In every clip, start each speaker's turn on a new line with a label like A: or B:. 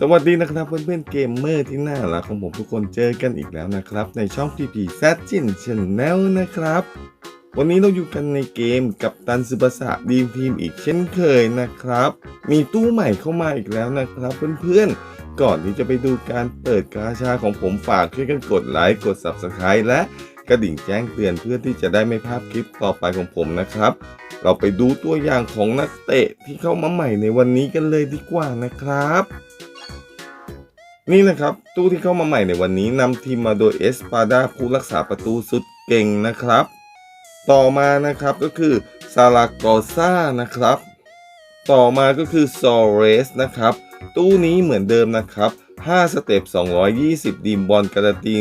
A: สวัสดีนะครับเพื่อนๆเกมเมอร์ที่น่ารักของผมทุกคนเจอกันอีกแล้วนะครับ ในช่อง PP z ซ i n Channel นะครับ วันนี้เราอยู่กันในเกมกับตันซึบาสะดีมทีมอีกเช่นเคยนะครับ มีตู้ใหม่เข้ามาอีกแล้วนะครับ เพื่อนๆ ก่อนที่จะไปดูการเปิดกาชาของผมฝากช่วยกันกดไลค์กด Subscribe และกระดิ่งแจ้งเตือนเพื่อที่จะได้ไม่พลาดคลิปต่อไปของผมนะครับ เราไปดูตัวอย่างของนักเตะที่เข้ามาใหม่ในวันนี้กันเลยดีกว่านะครับ นี่นะครับ ตู้ที่เข้ามาใหม่ในวันนี้นำทีมมาโดยเอสปาดาผู้รักษาประตูสุดเก่งนะครับ ต่อมานะครับก็คือซาลากอซ่านะครับ ต่อมาก็คือซอเรสนะครับ ตู้นี้เหมือนเดิมนะครับ 5 สเต็ป 220 ดีมบอลการันตี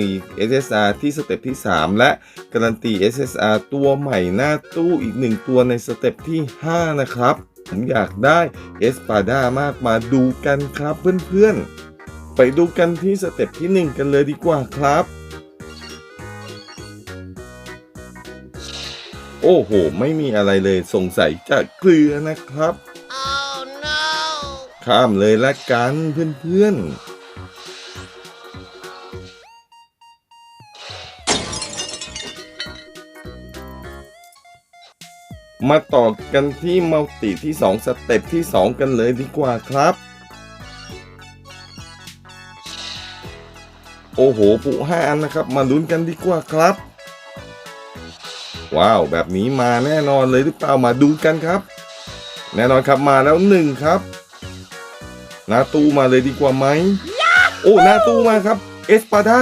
A: SSR ที่สเต็ปที่ 3 และการันตี SSR ตัวใหม่หน้าตู้อีก 1 ตัวในสเต็ปที่ 5 นะครับ ผมอยากได้เอสปาดามากมาดูกันครับเพื่อนๆ ไปดูกันที่สเต็ปที่ 1 กันเลยดีกว่าครับ โอ้โห ไม่มีอะไรเลยสงสัยจะเกลือนะครับ
B: Oh no!
A: ข้ามเลยละกันเพื่อนๆมาต่อกันที่มัลติที่ 2 สเต็ปที่ 2 กันเลยดีกว่าครับ โอ้โหปุห้าอันนะครับ มาลุ้นกันดีกว่าครับ ว้าวแบบนี้มาแน่นอนเลยหรือเปล่ามาดูกันครับ แน่นอนครับมาแล้วหนึ่งครับ หน้าตู้มาเลยดีกว่าไหมโอ้หน้าตู้มาครับ เอสปาดา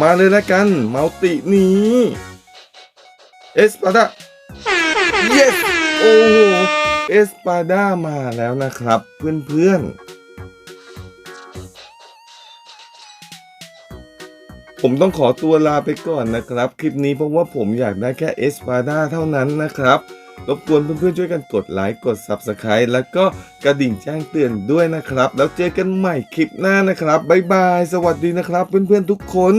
A: มาเลยละกันมัลตินี้เอสปาดา yes โอ้โหเอสปาดามาแล้วนะครับ เพื่อนๆ ผมต้องขอตัวลาไปก่อนนะครับ คลิปนี้เพราะว่าผมอยากได้แค่เอสปาดาเท่านั้นนะครับรบกวนเพื่อนๆช่วยกันกดไลค์กด Subscribe แล้วก็กระดิ่งแจ้งเตือนด้วยนะครับ แล้วเจอกันใหม่คลิปหน้านะครับ บ๊ายบาย สวัสดีนะครับ เพื่อนๆทุกคน